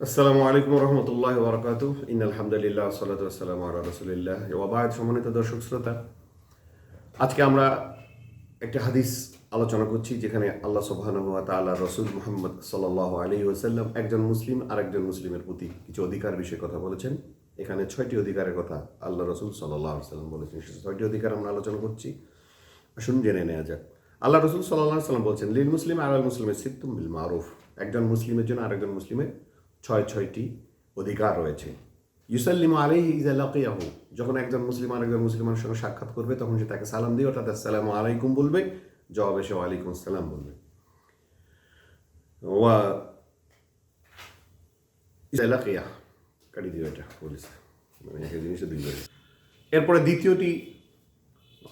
আসসালামু আলাইকুম রহমতুল্লাহ বরকাত ইন আলহামদুলিল্লাহ সাল্লাতু আসসালামু আলা রসুলিল্লাহ। ওয়াবাদ সম্মানিত দর্শক শ্রোতা, আজকে আমরা একটা হাদিস আলোচনা করছি, যেখানে আল্লাহ ওয়া তাআলা রসুল মুহাম্মদ সাল্লাল্লাহু আলাইহি ওয়াসাল্লাম একজন মুসলিম আর একজন মুসলিমের প্রতি কিছু অধিকার বিষয়ে কথা বলেছেন। এখানে ছয়টি অধিকারের কথা আল্লাহ রসুল সাল্লাল্লাহু আলাইহি ওয়াসাল্লাম বলেছেন। সেই ছয়টি অধিকার আমরা আলোচনা করছি। আসুন জেনে নেওয়া যাক। আল্লাহ রসুল সাল্লাহ সাল্লাম বলছেন, লিল মুসলিম আর আল মুসলিমের সিত্তুম বিল মারুফ। একজন মুসলিমের জন্য আরেকজন মুসলিমের ছয় ছয়টি অধিকার রয়েছে। ইউসাল্লিম আলাইহি ইজা লাকিয়াহু। যখন একজন মুসলিম আরেকজন মুসলিমের সঙ্গে সাক্ষাৎ করবে, তখন সে তাকে সালাম দিয়ে অর্থাৎ আসসালামু আলাইকুম বলবে, জবাবে সে ওয়ালাইকুম আসসালাম বলবে। ওয়া ইজা কাটি দিও এটা পুলিশ মানে একটা জিনিসে দুই এরপরে দ্বিতীয়টি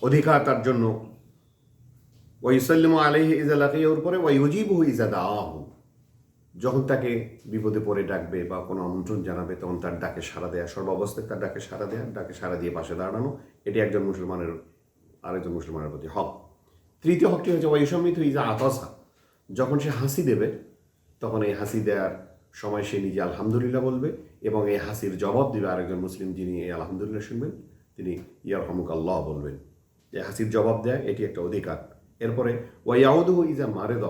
অধিকার তার জন্য। ওয়াইসাল্লিমু আলাইহি ইজা লাকিয়াহুর পরে ওয়াইউজিবহু ইজা দাআহু যখন তাকে বিপদে পড়ে ডাকবে বা কোনো আমন্ত্রণ জানাবে, তখন তার ডাকে সাড়া দেয়া, সর্বাবস্থায় তার ডাকে সাড়া দেয়া, ডাকে সাড়া দিয়ে পাশে দাঁড়ানো, এটি একজন মুসলমানের, আরেকজন মুসলমানের প্রতি হক। তৃতীয় হকটি হচ্ছে, ওয়াইসমিত ইজা আতসা। যখন সে হাসি দেবে, তখন এই হাসি দেওয়ার সময় সে নিজে আলহামদুলিল্লাহ বলবে এবং এই হাসির জবাব দিবে আরেকজন মুসলিম যিনি এই আলহামদুলিল্লাহ শুনবেন, তিনি ইয়ার হমুক আল্লাহ বলবেন। এই হাসির জবাব দেয়, এটি একটা অধিকার। এরপরে ওয়াইয়াউদু ইজা মারেদ।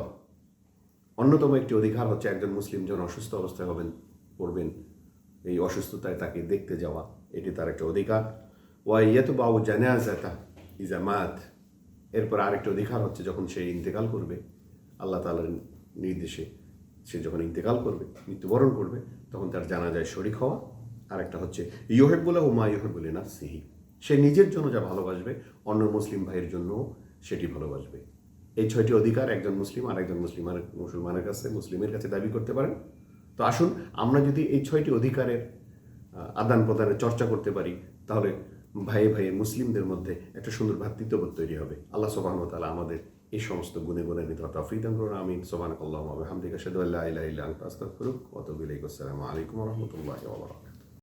অন্যতম একটি অধিকার হচ্ছে একজন মুসলিম যখন অসুস্থ অবস্থায় হবেন, পড়বেন, এই অসুস্থতায় তাকে দেখতে যাওয়া, এটি তার একটা অধিকার। ওয়াই ওয়াইয়াত বাবু জানাজাতা ইজামাত এরপর আরেকটি অধিকার হচ্ছে যখন সে ইন্তেকাল করবে, আল্লাহ তালার নির্দেশে সে যখন ইন্তেকাল করবে, মৃত্যুবরণ করবে, তখন তার জানা যায় শরিক হওয়া। আরেকটা হচ্ছে ইয়োহেবুল্লাহ ও মা ইয়োহেবুল্লি না সিহি সে নিজের জন্য যা ভালোবাসবে, অন্য মুসলিম ভাইয়ের জন্যও সেটি ভালোবাসবে। এই ছয়টি অধিকার একজন মুসলিম আর একজন মুসলিমের মুসলমানের কাছে মুসলিমের কাছে দাবি করতে পারেন। তো আসুন, আমরা যদি এই ছয়টি অধিকারের আদান প্রদানের চর্চা করতে পারি, তাহলে ভাইয়ে ভাইয়ে মুসলিমদের মধ্যে একটা সুন্দর ভ্রাতৃত্ববোধ তৈরি হবে। আল্লাহ সোবাহ তালা আমাদের এই সমস্ত গুণে গুণে নিতে তফরিক দান করুন, আমিন। সোবান আল্লাহ হামদিকা সাদু আল্লাহ ইলাহ ইল্লা ওয়া আতুবু ইলাইক। আসসালামু আলাইকুম রাহমাতুল্লাহি